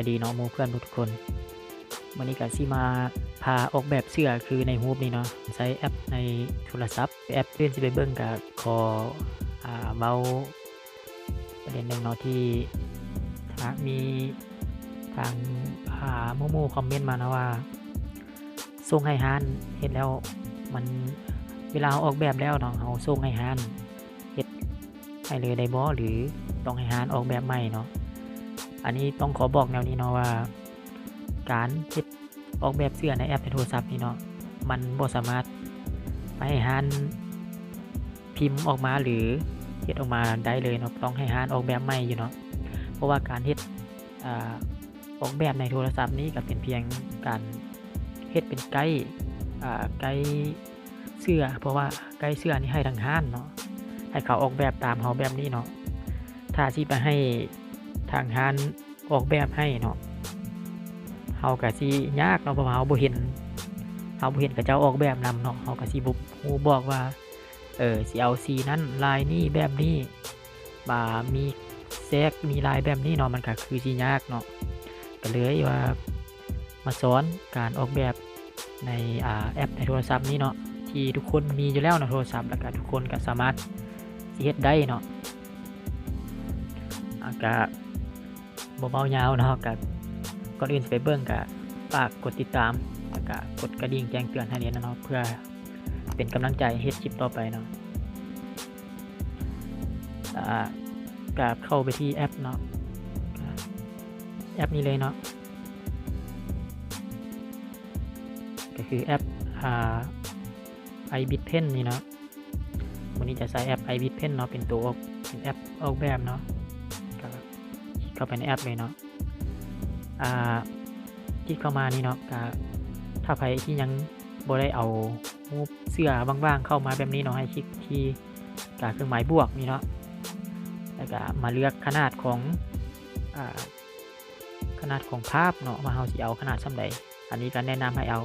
สวัสดีเนาะมูเพื่อนทุกคนวันนี้ก็สิมาพาออกแบบเสื้อคือในรูปนี้เนาะใช้แอปในโทรศัพท์ แอปเลื่อนสิไปเบิ่งก็ขออ่าเมาประเด็นหนึ่งเนาะที่ถ้ามีทางอ่าหมู่คอมเมนต์มานะว่าส่งให้ฮานเฮ็ดแล้วมันเวลาเาออกแบบแล้วเนาะเราส่งให้ฮานเฮ็ดให้เลยได้บ่หรือต้องให้ฮานออกแบบใหม่เนาะ อันนี้ต้องขอบอกแนวนี้เนาะว่า การเฮ็ดออกแบบเสื้อในแอปในโทรศัพท์นี่เนาะมันบ่สามารถไปให้ฮานพิมพ์ออกมาหรือเฮ็ดออกมาได้เลยเนาะต้องให้ฮานออกแบบใหม่อยู่เนาะเพราะว่าการเฮ็ดอออกแบบในโทรศัพท์นี้ก็เป็นเพียงการเฮ็ดเป็นไกด์ไกด์เสื้อ เพราะว่าไกด์เสื้อนี่ให้ทางห้านเนาะให้เขาออกแบบตามเขาแบบนี้เนาะถ้าสิไปให้ ทางร้านออกแบบให้เนาะเฮาก็สิยากเนาะเพราะว่าเฮาบ่เห็นเฮาบ่เห็นกับเจ้าออกแบบนำเนาะเฮาก็สิบ่ฮู้บอกว่า เออสิเอาสีนั้นลายนี้แบบนี้บ่ามีแทรกมีลายแบบนี้เนาะมันก็คือสิยากเนาะก็เลยว่ามาสอนการออกแบบในอ่าแอปในโทรศัพท์นี้เนาะที่ทุกคนมีอยู่แล้วในโทรศัพท์แล้วก็ทุกคนก็สามารถสิเฮ็ดได้เนาะอากา บ่เบายาวเนาะกับก่อนอื่นไปเบิ่งกับฝากกดติดตามแล้วก็กดกระดิ่งแจ้งเตือนให้เนี่ยนะเนาะเพื่อเป็นกำลังใจเฮ็ดคลิปต่อไปเนาะอ่ากับเข้าไปที่แอปเนาะแอปนี้เลยเนาะก็คือแอปอ่า iBitPen นี่เนาะวันนี้จะใช้แอป iBitPen เนาะเป็นตัวเป็นแอปออกแบบเนาะ เข้าไปในแอปเลยเนาะอ่าคลิกเข้ามานี่เนาะก็ถ้าใครที่ยังบ่ได้เอารูปเสื้อว่างๆเข้ามาแบบนี้เนาะให้คลิกที่กาเครื่องหมายบวกนี่เนาะแล้วก็มาเลือกขนาดของอ่าขนาดของภาพเนาะว่าเราสิเอาขนาดส่ำใดอันนี้ก็แนะนำให้เอา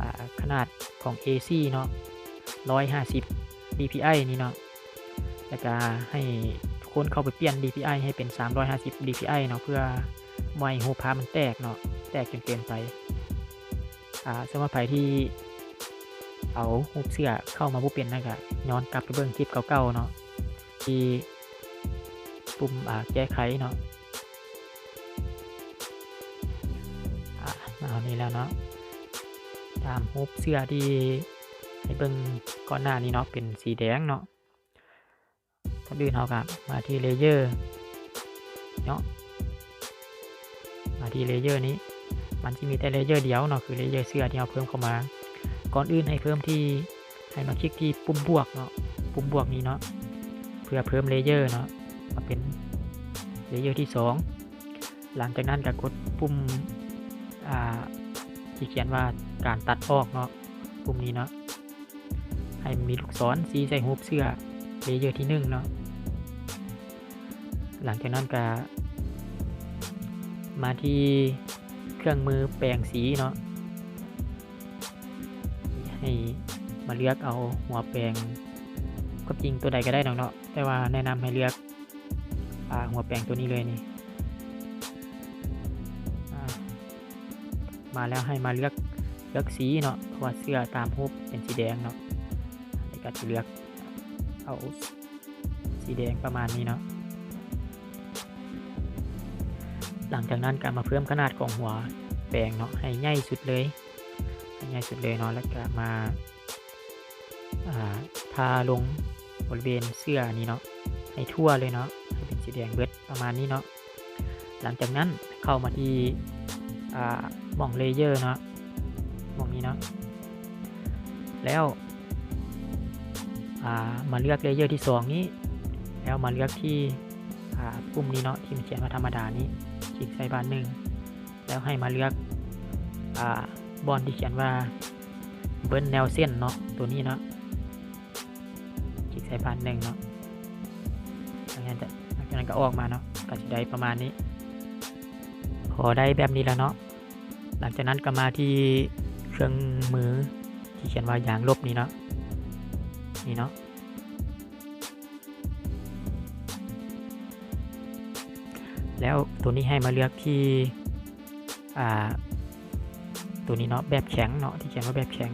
อ่าขนาดของ AC เนาะ150 dpi นี่เนาะแล้วก็ให้ คนเข้าไปเปลี่ยน DPI ให้เป็น 350 DPI เนาะเพื่อไม่ให้รูปภามันแตกเนาะแตกจนเกินไปอ่าสำหรับใครที่เอารูเสื้อเข้ามาบ่เป็นนั่นก็ย้อนกลับไปเบิ่งคลิปเก่าๆเนาะที่ปุ่มอ่าแก้ไขเนาะอ่ามาเอานี้แล้วเนาะตามรูปเสื้อที่ให้เบิ่งก่อนหน้านี้เนาะเป็นสีแดงเนาะ ก่อนอื่นเรากับมาที่เลเยอร์เนาะมาที่เลเยอร์นี้ มันจะมีแต่เลเยอร์เดียวเนาะคือเลเยอร์เสื้อที่เราเพิ่มเข้ามา ก่อนอื่นให้เพิ่มที่ให้มาคลิกที่ปุ่มบวกเนาะปุ่มบวกนี้เนาะเพื่อเพิ่มเลเยอร์เนาะมาเป็นเลเยอร์ที่สองหลังจากนั้นก็กดปุ่มอ่าที่เขียนว่าการตัดออกเนาะปุ่มนี้เนาะให้มีลูกศรสีใส่รูเสื้อ เลเยอร์ที่หนึ่งเนาะหลังจากนั้นก็มาที่เครื่องมือแปลงสีเนาะให้มาเลือกเอาหัวแปลงก็จริงตัวใดก็ได้เนาะเนาะแต่ว่าแนะนำให้เลือกอหัวแปลงตัวนี้เลยนี่มาแล้วให้มาเลือกเลือกสีเนาะเพราะว่าเสื้อตามรูปเป็นสีแดงเนาะอันก็จะเลือก เอาสีแดงประมาณนี้เนาะหลังจากนั้นก็มาเพิ่มขนาดของหัวแปลงเนาะให้ใหญ่สุดเลยให้ใหญ่สุดเลยเนาะแล้วก็มาอ่าทาลงบริเวณเสื้อนี้เนาะให้ทั่วเลยเนาะให้เป็นสีแดงเบิดประมาณนี้เนาะหลังจากนั้นเข้ามาที่อ่าหม่องเลเยอร์เนาะหม่องนี้เนาะแล้ว มาเลือกเลเยอร์ที่สองนี้ แล้วมาเลือกที่ปุ่มนี้เนาะที่มันเขียนว่าธรรมดานี้คลิกใส่บานหนึ่งแล้วให้มาเลือกอบอลที่เขียนว่าเบิ้ลแนวเส้นเนาะตัวนี้เนาะคลิกใส่บานหนึ่งเนาะหลังจากนั้นจะหลังจากนั้นก็ออกมาเนาะก็จะได้ประมาณนี้ พอได้แบบนี้แล้วเนาะหลังจากนั้นก็มาที่เครื่องมือที่เขียนว่ายางลบนี้เนาะ นี่เนาะแล้วตัวนี้ให้มาเลือกที่อ่าตัวนี้เนาะแบบแข็งเนาะที่เขียนว่าแบบแข็ง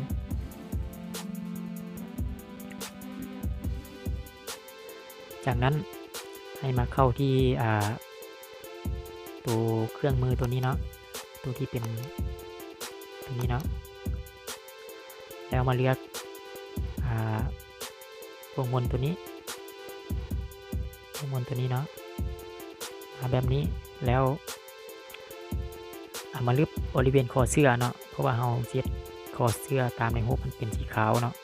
จากนั้นให้มาเข้าที่อ่าตัวเครื่องมือตัวนี้เนาะตัวที่เป็นตัวนี้เนาะแล้วมาเลือกอ่า พวงมนตัวนี้พวงมนตัวนี้เนาะมาแบบนี้แล้วเอามาลึบบริเวณคอเสื้อเนาะเพราะว่าเราเซ็ตคอเสื้อตามในหูมันเป็นสีขาวเนาะ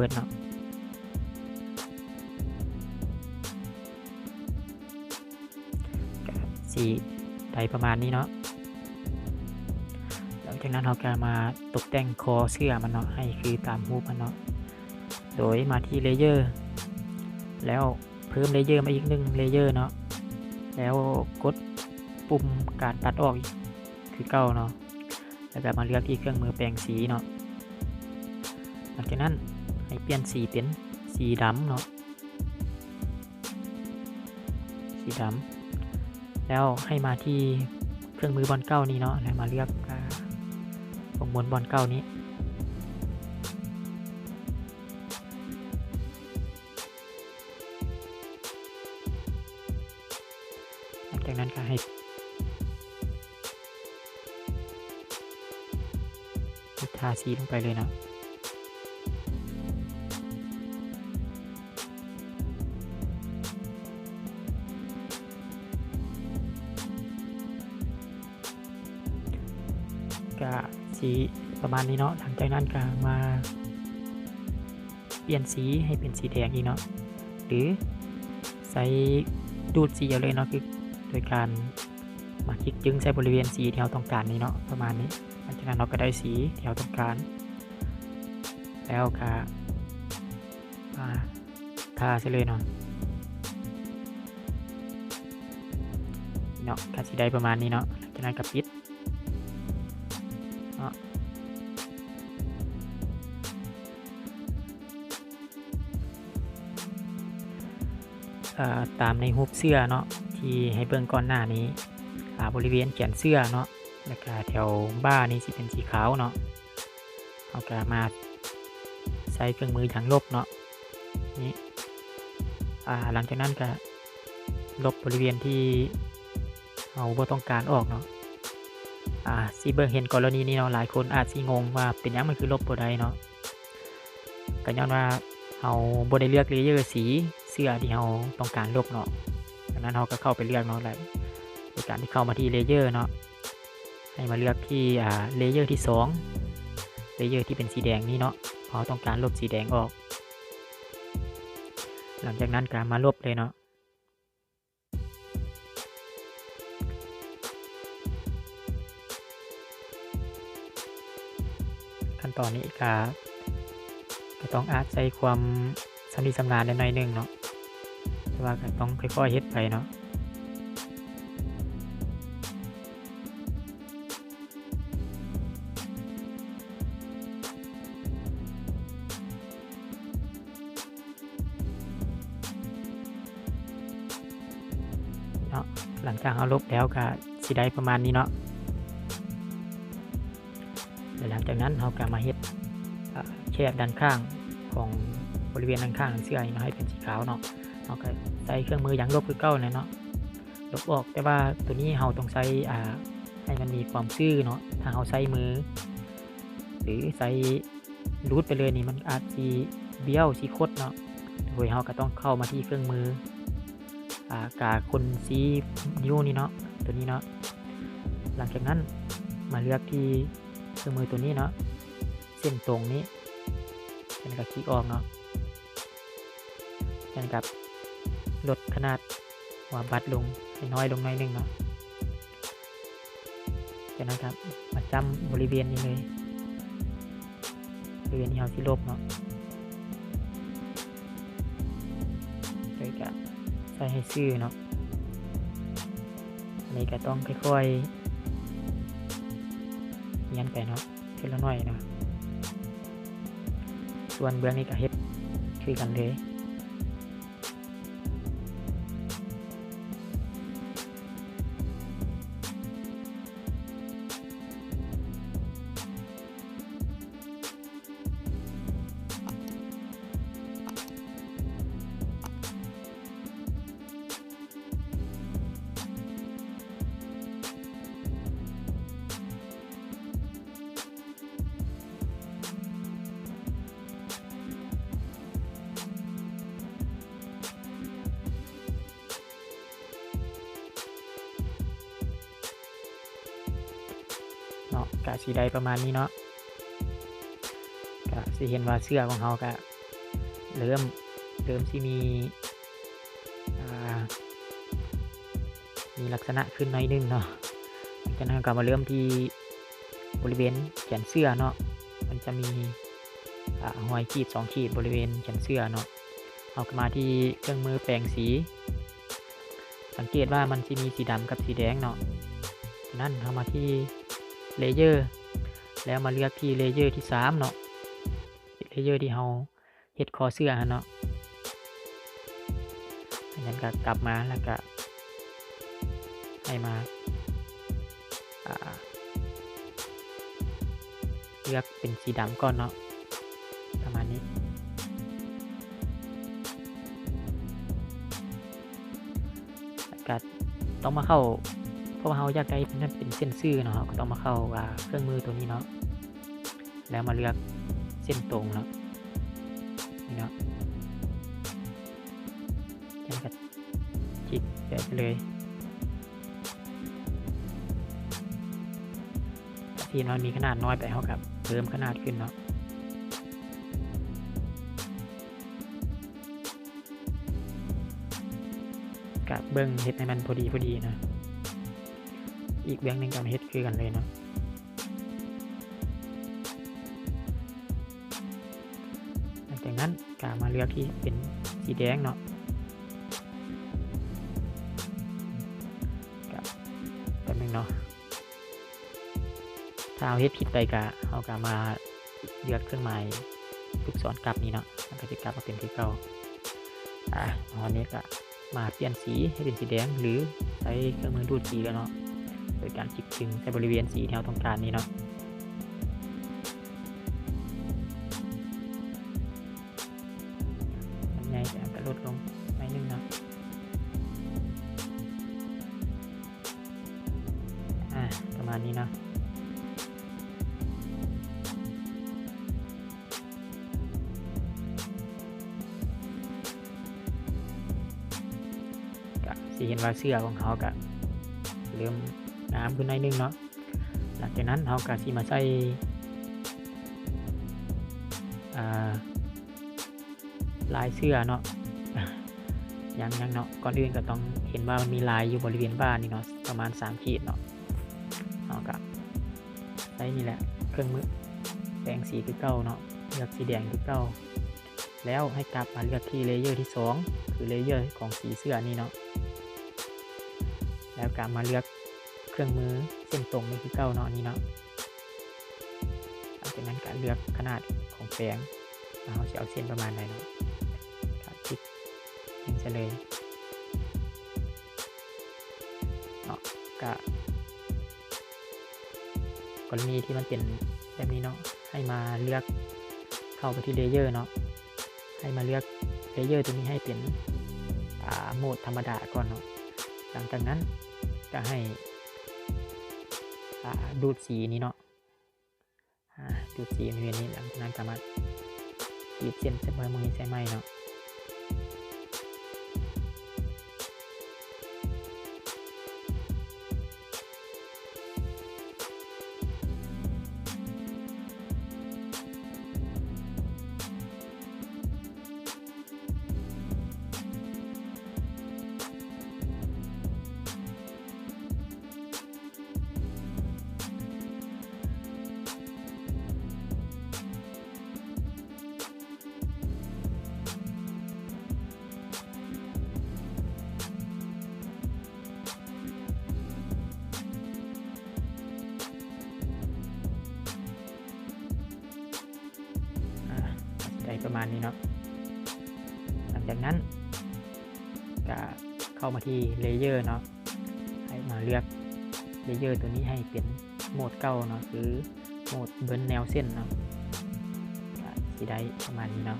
เบิดเนาะสีไดประมาณนี้เนาะหลังจากนั้นเราก็มาตกแต่งคอเสื้อมันเนาะให้คือตามรูปมันเนาะโดยมาที่เลเยอร์ แล้วเพิ่มเลเยอร์มาอีกหนึ่งเลเยอร์เนาะแล้วกดปุ่มการตัดออกอีกคือเก้าเนาะแล้วก็มาเลือกที่เครื่องมือแปรงสีเนาะหลังจากนั้น ให้เปลี่ยนสีเป็นสีดำเนาะสีดำแล้วให้มาที่เครื่องมือบอลเก้านี้เนาะแล้วมาเลือกอ่าวงบนบอลเก้านี้ หลังจากนั้นก็ให้ทาสีลงไปเลยนะ ก็สีประมาณนี้เนาะหลังจากนั้นก็มา เปลี่ยนสีให้เป็นสีแดงอีกเนาะหรือใส่ดูดสีเอาเลยเนาะคือโดยการมาคลิกจึงใส่บริเวณสีที่เราต้องการนี้เนาะประมาณนี้หลังจากนั้นเราก็ได้สีที่เราต้องการ แล้วก็มาทาใช่เลยเนาะเนาะก็สีได้ประมาณนี้เนาะหลังจากนั้นก็ปิด ตามในรูปเสื้อเนาะที่ให้เบิ่งก่อนหน้านี้บริเวณแขนเสื้อเนาะแล้วก็แถวบ้านี่สิเป็นสีขาวเนาะเอาก็มาใช้เครื่องมืออย่างลบเนาะนี่หลังจากนั้นก็ลบบริเวณที่เราบ่ต้องการออกเนาะอ่าสิเบิ่งเห็นกรณีนี้เนาะหลายคนอาจสิงงว่าเป็นยังมันคือลบบ่ได้เนาะก็ย้อนว่าเราบได้เลือกเลเยอร์สี เสื้อที่เราต้องการลบเนาะดังนั้นเราก็เข้าไปเลือกเนาะแหละในการที่เข้ามาที่เลเยอร์เนาะให้มาเลือกที่อ่าเลเยอร์ที่2เลเยอร์ที่เป็นสีแดงนี้เนาะเพราะต้องการลบสีแดงออก หลังจากนั้นการมาลบเลยเนาะขั้นตอนนี้ก็ก็ต้องอาจใช้ความสำนิสำนานในหน่อยหนึงเนาะ แต่ว่าก็ต้องค่อยๆเฮ็ดไปเนาะเนาะหลังจากเราลบแล้วก็สิได้ประมาณนี้เนาะแล้วหลังจากนั้นเราก็มาเฮ็ดแคบด้านข้างของบริเวณด้านข้างเสื้อให้เป็นสีขาวเนาะเราก็ ช้เครื่องมืออย่างลบคือเก้าเลยเนาะลบออกแต่ว่าตัวนี้เราต้องใช้อ่าให้มันมีความซื่อเนาะถ้าเราใช้มือ หรือใช้รูดไปเลยนี่มันอาจสีเบี้ยวสีคดเนาะโดยเราก็ต้องเข้ามาที่เครื่องมืออ่ากาคนซีนิ้วนี่เนาะตัวนี้เนาะหลังจากนั้นมาเลือกที่เครื่องมือตัวนี้เนาะเส้นตรงนี้เป็นกระคลิกออกเนาะกันกับ ลดขนาดหัวบัตรลงให้น้อยลงหน่อยหนึงเนาะจากนั้นครับมาจำบริเวณนี้เลยบริเวณที่เราสิลบเนาะโดยการใส่ให้ซื่อเนาะอันนี้ก็ต้องค่อยๆเงียนไปเนาะทีละหน่อยเนาะส่วนเบื้องนี้ก็เฮ็ดคือกันเลย กะสีได้ประมาณนี้เนาะกะสิเห็นว่าเสื้อของเขากะเริ่มเริ่มที่มีมีลักษณะขึ้นหน่อยหนึงเนาะหลังจากนั้นก็มาเริ่มที่บริเวณแขนเสื้อเนาะมันจะมีหอยขีดสองขีดบริเวณแขนเสื้อเนาะเอากมาที่เครื่องมือแปรงสี สังเกตว่ามันจะมีสีดำกับสีแดงเนาะนั้นเอามาที่ เลเยอร์แล้วมาเลือกที่เลเยอร์ที่3เนาะเลเยอร์ที่เราเฮ็ดคอเสื้อหั่นเนาะอันนั้นก็กลับมาแล้วก็ให้มาอ่าเลือกเป็นสีดำก่อนเนาะประมาณนี้แล้วก็ต้องมาเข้า เพราะว่าเราอยากได้นั่นเป็นเส้นซื่อเนาะก็ต้องมาเข้าเครื่องมือตัวนี้เนาะแล้วมาเลือกเส้นตรงเนาะนี่เนาะแล้วก็จิกแบบเลยที่มันมีขนาดน้อยไปเขากับเพิ่มขนาดขึ้นเนาะกับเบิ้งเฮ็ดให้มันพอดีพอดีนะ อีกเบื้องหนึ่งกับเฮ็ดคือกันเลยเนาะหลังจากนั้นกามาเลือกที่เป็นสีแดงเนาะกับแป๊บนึงเนาะถ้าเอาเฮ็ดผิดไปกะเอากามาเลือกเครื่องหมายลูกศรกลับนี้เนาะมันก็จะกลับมาเป็นที่เก่าอะตอนนี้ก็มาเปลี่ยนสีให้เป็นสีแดงหรือใช้เครื่องมือดูดสีแล้วเนาะ โดยการคลิกถึงในบริเวณสีที่เราต้องกลารนี้เนาะมันใหญ่แต่ก็ลดลงหน่นึงเนาะอ่าประมาณนี้เนาะก็สิเห็นว่าเสื้อของเขาก็เริ่ม งามขึ้นหน่อยหนึงเนาะหลังจากนั้นเราก็สิมาใส่ลายเสื้อเนาะยังยังเนาะก่อนอื่นก็ต้องเห็นว่ามันมีลายอยู่บริเวณบ้านนี่เนาะประมาณ 3 ขีดเนาะเราก็ใช้นี่แหละเครื่องมือแปรงสีคือเก้าเนาะเลือกสีแดงคือเก้าแล้วให้กลับมาเลือกที่เลเยอร์ที่ 2 คือเลเยอร์ของสีเสื้อนี่เนาะแล้วกลับมาเลือก รื่องมือเส้นตรงนี่คือเก้าเนาะนี่เนาะหลังจากนั้นก็เลือกขนาดของแปรงเราจะเอาเส้นประมาณไหนเนาะครับคลิกยิงซะเลยเนาะก็กรณีที่มันเป็นแบบนี้เนาะให้มาเลือกเข้าไปที่เลเยอร์เนาะให้มาเลือกเลเยอร์ตัวนี้ให้เป็นโหมดธรรมดาก่อนเนาะหลังจากนั้นก็ให้ ดูดสีนี้เนาะดูดสีบริเวณนี้หลังจากนั้นสามารถตีดเส้นเส้นมือนี้ใส่ไหมเนาะ ประมาณนี้เนาะหลังจากนั้นก็เข้ามาที่เลเยอร์เนาะให้มาเลือกเลเยอร์ตัวนี้ให้เป็นโหมดเก้าเนาะหรือโหมดเบิร์นแนวเส้นเนาะสิได้ประมาณนี้เนาะ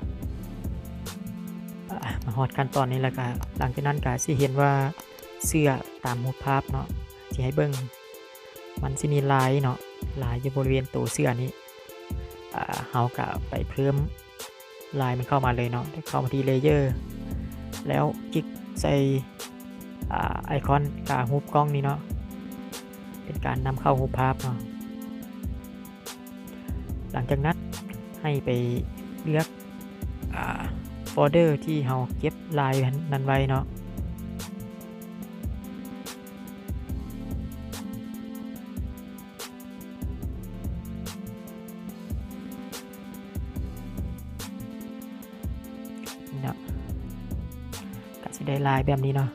มาฮอดขั้นตอนนี้แล้วก็หลังจากนั้นก็สิเห็นว่าเสื้อตามรูปภาพเนาะที่ให้เบิ่งมันสิมีลายเนาะลายอยู่บริเวณตัวเสื้อนี้เฮาก็ไปเพิ่ม ลายมันเข้ามาเลยเนาะเข้ามาที่เลเยอร์แล้วคลิกใส่ไอคอนกาฮุบกล้องนี้เนาะเป็นการนำเข้าฮุบภาพเนาะหลังจากนั้นให้ไปเลือกอโฟลเดอร์ที่เราเก็บลายนั้นไว้เนาะ ได้ลายแบบนี้เนาะ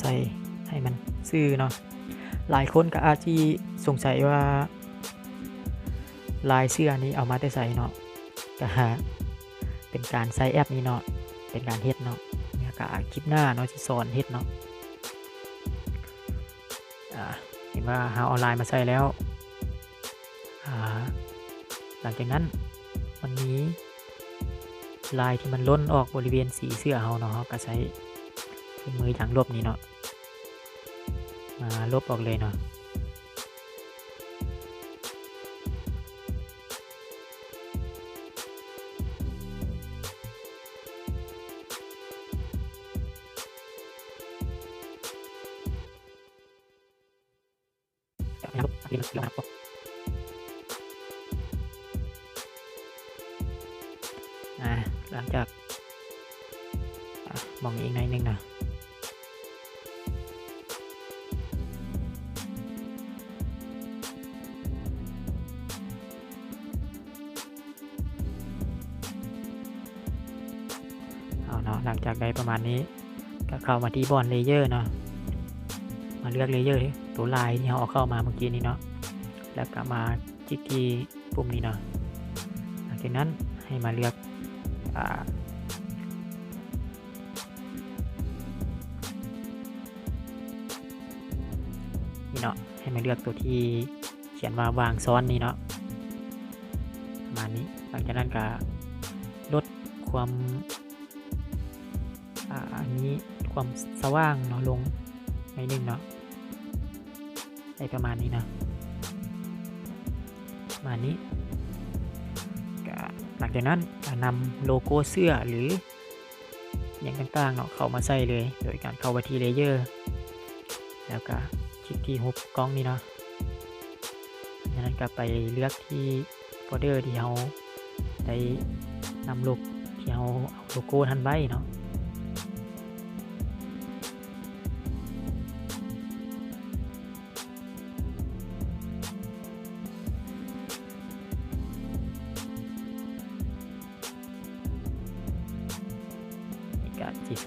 ใส่ให้มันซื่อเนาะหลายคนก็อาจที่สงสัยว่า ลายเสื้อนี้เอามาได้ใส่เนาะก็หาเป็นการใส่แอปนี้เนาะเป็นการเฮ็ดเนาะ เนี่ยก็คลิปหน้าเนาะที่สอนเฮ็ดเนาะอ่าเห็นว่าหาออนไลน์มาใส่แล้วอ่าหลังจากนั้นมันมีลายที่มันล้นออกบริเวณสีเสื้อเฮาเนาะก็ใช้มืออย่างลบนี้เนาะมาลบออกเลยเนาะ ก็เข้ามาที่บอลเลเยอร์เนาะมาเลือกเลเยอร์ตัวลายที่เราเอาเข้ามาเมื่อกี้นี้เนาะแล้วก็มาคลิกที่ปุ่มนี้เนาะหลังจากนั้นให้มาเลือกอ่านี่เนาะให้มาเลือกตัวที่เขียนว่าวางซ้อนนี่เนาะประมาณนี้หลังจากนั้นก็ลดความอ่าอันนี้ ความสว่างเนาะลงหน่อยหนึงเนาะได้ประมาณนี้นะมานี้หลังจากนั้นนำโลโก้เสื้อหรืออย่างต่างๆเนาะเข้ามาใส่เลย โดยการเข้าไปที่เลเยอร์ แล้วก็คลิกที่ฮุบกล้องนี่เนาะจากนั้นก็ไปเลือกที่โฟลเดอร์ที่เราได้นำโลกที่เราเอาโลโก้ทันไว้เนาะ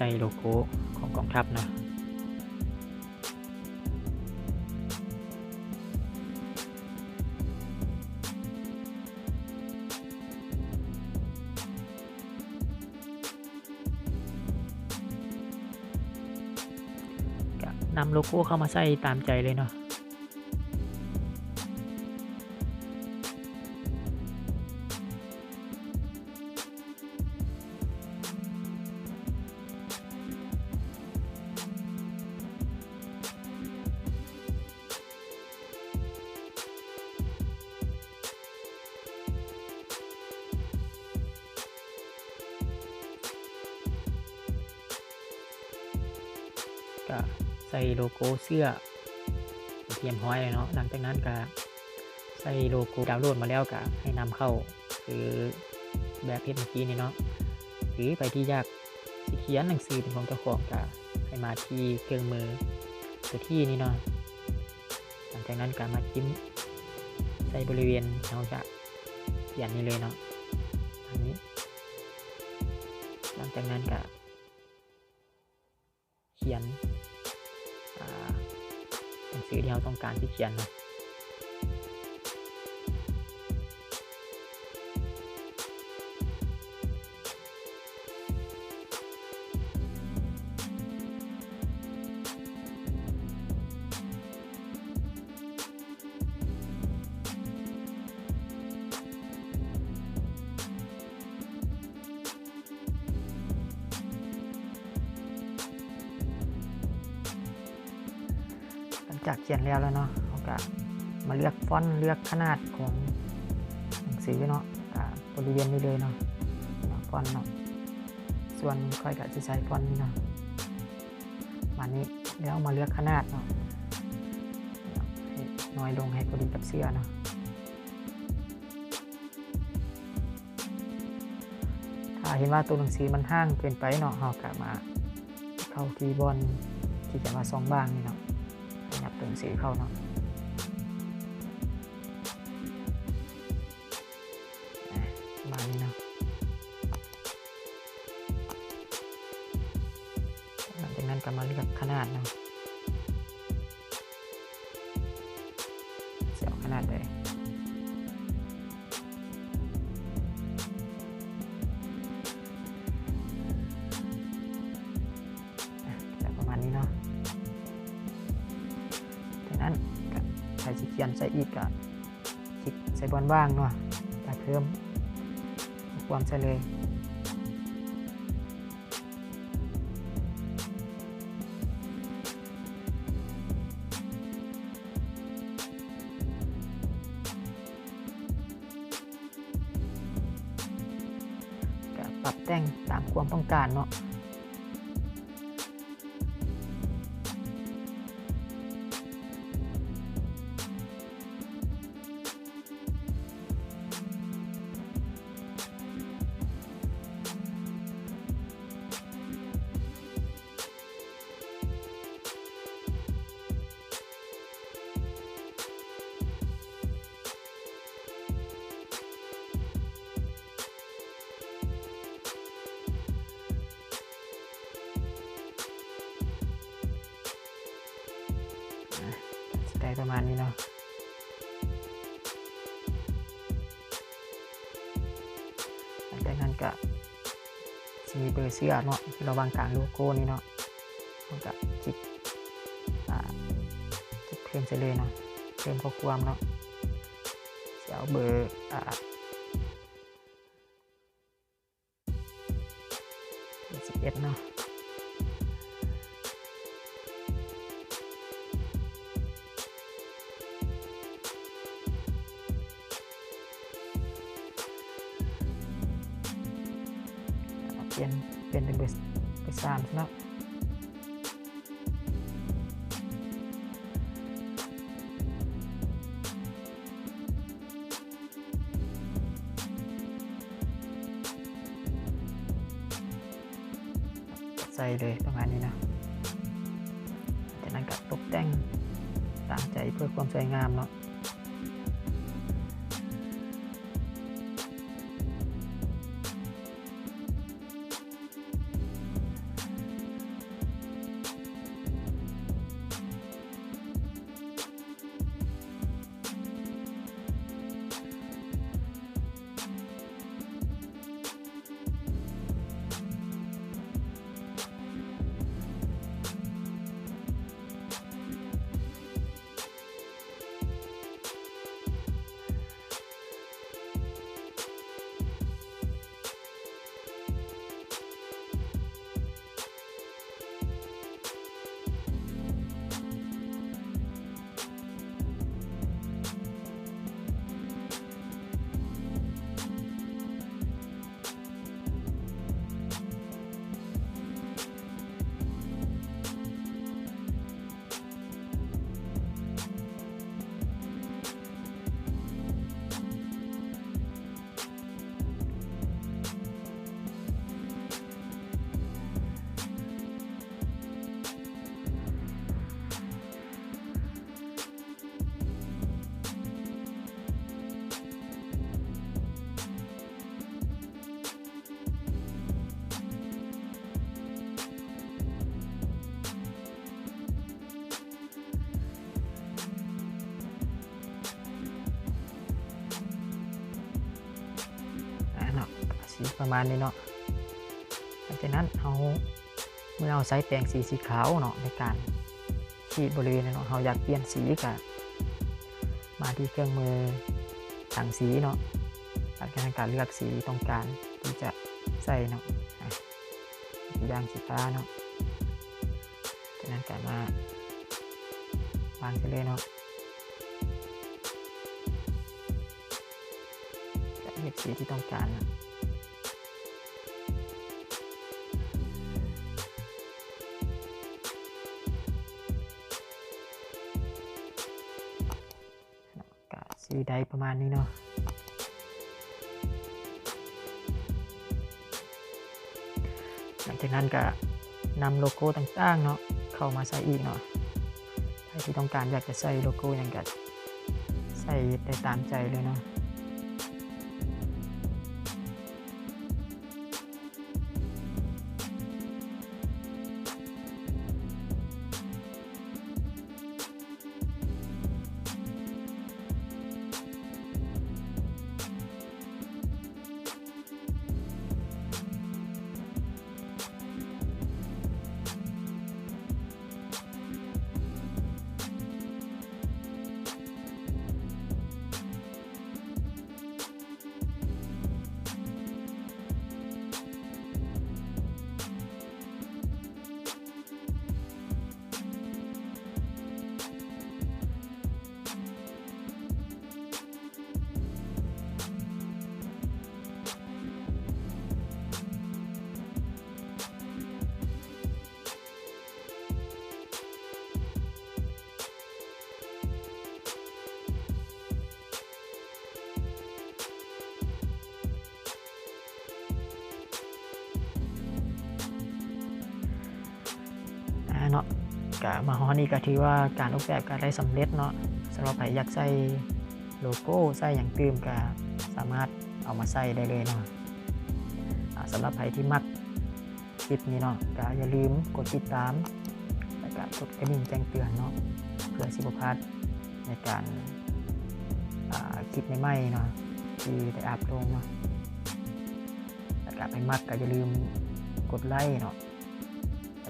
ใส่โลโก้ของกองทัพเนาะนำโลโก้เข้ามาใส่ตามใจเลยเนาะ ใส่โลโก้เสื้อเทียมห้อยเลยเนาะหลังจากนั้นก็ใส่โลโก้ดาวน์โหลดมาแล้วก็ให้นำเข้า คือแบบเพจเมื่อกี้นี่เนาะหรือไปที่ยากสิเขียนหนังสือเป็นของเจ้าของก็ให้มาที่เครื่องมือตัวที่นี่เนาะหลังจากนั้นก็มาจิ้มใส่บริเวณเราจะเขียนนี่เลยเนาะอันนี้ หลังจากนั้นก็ ที่เราต้องการที่เขียนเนาะ จากเขียนแล้วแล้วเนาะเราก็มาเลือกฟอนต์เลือกขนาดของหนังสือเนาะบริเวณนี้เลยเนาะเนาะฟอนต์เนาะส่วนค่อยก็จะใช้ฟอนต์นี้เนาะมานี้แล้วมาเลือกขนาดเนาะน้อยลงให้พอดีกับเสื้อเนาะถ้าเห็นว่าตัวหนังสือมันห่างเกินไปเนาะเราก็มาเข้าที่บอลที่จะมาซองบ้างนี่เนาะ ขยับตัวหนังสีเข้าเนาะมาณนี้เนาะหลังจากนั้นก็มาเลือกขนาดเนาะ อลว่างเนาะจะเพิ่มความใส่เลยก็ปรับแต่งตามความต้องการเนาะ ประมาณนี้เนาะหลังจากนั้นก็จะมีเบอร์เสื้อเนาะเราวางกลางโลโก้นี่เนาะมันก็คลิกอ่าคลิกเพิ่มไปเลยเนาะเพิ่มข้อความเนาะจะเอาเบอร์อ่าสิบเอ็ดเนาะ เลยประมาณนี้นะ จากนั้นก็ตกแต่งตามใจเพื่อความสวยงามเนาะ ประมาณนี้เนาะหลังจากนั้นเอาเมื่อเอาใช้แปรงสีสีขาวเนาะในการขีดบริเวณเนาะเราอยากเปลี่ยนสีก็มาที่เครื่องมือถังสีเนาะหลังจากนั้นการเลือกสีต้องการที่จะใส่เนาะอะสีแดงสีฟ้าเนาะจากนั้นก็มาวางไปเลยเนาะก็เลือกสีที่ต้องการนะ สีใดประมาณนี้เนาะหลังจากนั้นก็นำโลโก้ต่างๆเนาะเข้ามาใส่อีกเนาะใครที่ต้องการอยากจะใส่โลโก้อย่างก็ใส่ได้ตามใจเลยเนาะ ก็มาฮอนี่ก็ถือว่าการออกแบบก็ได้สำเร็จเนาะสำหรับใครอยากใส่โลโก้ใส่อย่างตื่มก็สามารถเอามาใส่ได้เลยเนาะสำหรับใครที่มักคลิปนี้เนาะก็อย่าลืมกดติดตามแล้วก็กดกระดิ่งแจ้งเตือนเนาะเพื่อสิบพลาดในการคลิปใหม่ๆเนาะที่ได้อัพลงเนาะแล้วก็ไปมักก็อย่าลืมกดไลค์เนาะ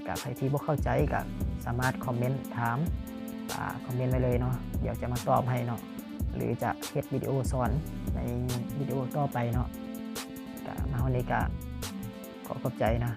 กับใครที่บ่เข้าใจก็สามารถคอมเมนต์ถามอ่าคอมเมนต์ไว้เลยเนาะเดี๋ยวจะมาตอบให้เนาะหรือจะเฮ็ดวิดีโอสอนในวิดีโอต่อไปเนาะกะมาวันนี้ก็ขอขอบใจนะ